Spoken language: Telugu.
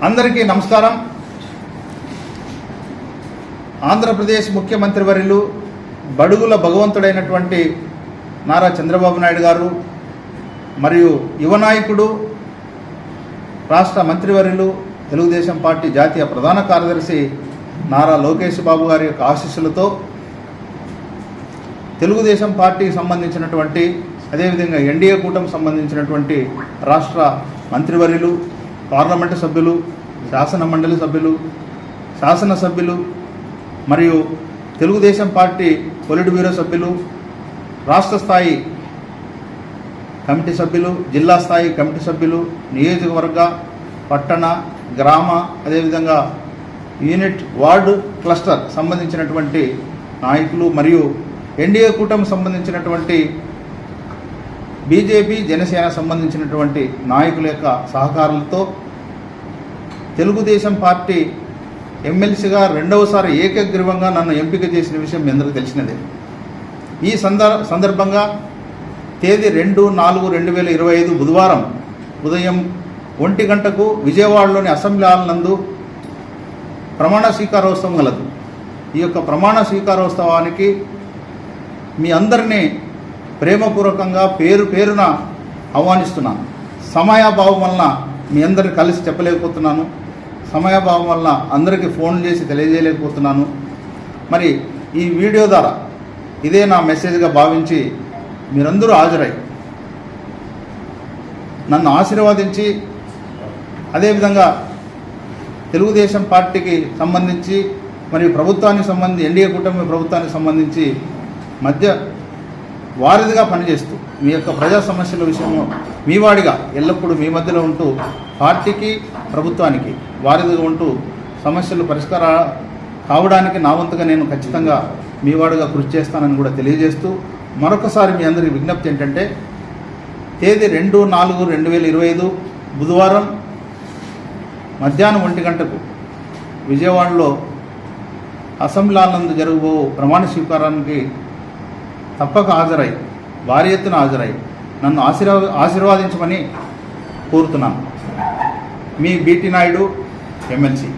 అందరికీ నమస్కారం. ఆంధ్రప్రదేశ్ ముఖ్యమంత్రి వర్యులు బడుగుల భగవంతుడైనటువంటి నారా చంద్రబాబు నాయుడు గారు మరియు యువ నాయకుడు రాష్ట్ర మంత్రివర్యులు తెలుగుదేశం పార్టీ జాతీయ ప్రధాన కార్యదర్శి నారా లోకేష్ బాబు గారి యొక్క ఆశీస్సులతో తెలుగుదేశం పార్టీకి సంబంధించినటువంటి అదేవిధంగా ఎన్డీఏ కూటమికి సంబంధించినటువంటి రాష్ట్ర మంత్రివర్యులు పార్లమెంటు సభ్యులు శాసన మండలి సభ్యులు శాసనసభ్యులు మరియు తెలుగుదేశం పార్టీ పొలిట్ బ్యూరో సభ్యులు రాష్ట్ర స్థాయి కమిటీ సభ్యులు జిల్లా స్థాయి కమిటీ సభ్యులు నియోజకవర్గ పట్టణ గ్రామ అదేవిధంగా యూనిట్ వార్డు క్లస్టర్ సంబంధించినటువంటి నాయకులు మరియు ఎన్డీఏ కూటమి సంబంధించినటువంటి బీజేపీ జనసేన సంబంధించినటువంటి నాయకుల యొక్క సహకారులతో తెలుగుదేశం పార్టీ ఎమ్మెల్సీగా రెండవసారి ఏకగ్రీవంగా నన్ను ఎంపిక చేసిన విషయం మీ అందరికీ తెలిసినదే. ఈ సందర్ సందర్భంగా తేదీ రెండు నాలుగు రెండు వేల ఇరవై ఐదు బుధవారం ఉదయం ఒంటి గంటకు విజయవాడలోని అసెంబ్లీ హాల్ నందు ప్రమాణ స్వీకారోత్సవం కలదు ఈ యొక్క ప్రమాణ స్వీకారోత్సవానికి మీ అందరినీ ప్రేమపూర్వకంగా పేరు పేరున ఆహ్వానిస్తున్నాను. సమయాభావం వలన మీ అందరిని కలిసి చెప్పలేకపోతున్నాను. సమయాభావం వలన అందరికీ ఫోన్ చేసి తెలియజేయలేకపోతున్నాను. మరి ఈ వీడియో ద్వారా ఇదే నా మెసేజ్గా భావించి మీరందరూ హాజరై నన్ను ఆశీర్వదించి అదేవిధంగా తెలుగుదేశం పార్టీకి సంబంధించి మరియు ప్రభుత్వానికి సంబంధించి ఎన్డీఏ కూటమి ప్రభుత్వానికి సంబంధించి మధ్య వారిదిగా పనిచేస్తూ మీ యొక్క ప్రజా సమస్యల విషయంలో మీ వాడిగా ఎల్లప్పుడూ మీ మధ్యలో ఉంటూ పార్టీకి ప్రభుత్వానికి వారిదిగా ఉంటూ సమస్యలు పరిష్కార కావడానికి నా వంతుగా నేను ఖచ్చితంగా మీ వాడుగా కృషి చేస్తానని కూడా తెలియజేస్తూ మరొకసారి మీ అందరికీ విజ్ఞప్తి ఏంటంటే తేదీ రెండు నాలుగు రెండు వేల ఇరవై ఐదు బుధవారం మధ్యాహ్నం ఒంటి గంటకు విజయవాడలో అసెంబ్లీ ఆనంద్ జరగబో ప్రమాణ స్వీకారానికి తప్పక హాజరై భారీ ఎత్తున హాజరై నన్ను ఆశీర్వా ఆశీర్వాదించమని కోరుతున్నాను. మీ బీటీ నాయుడు ఎమ్మెల్సీ.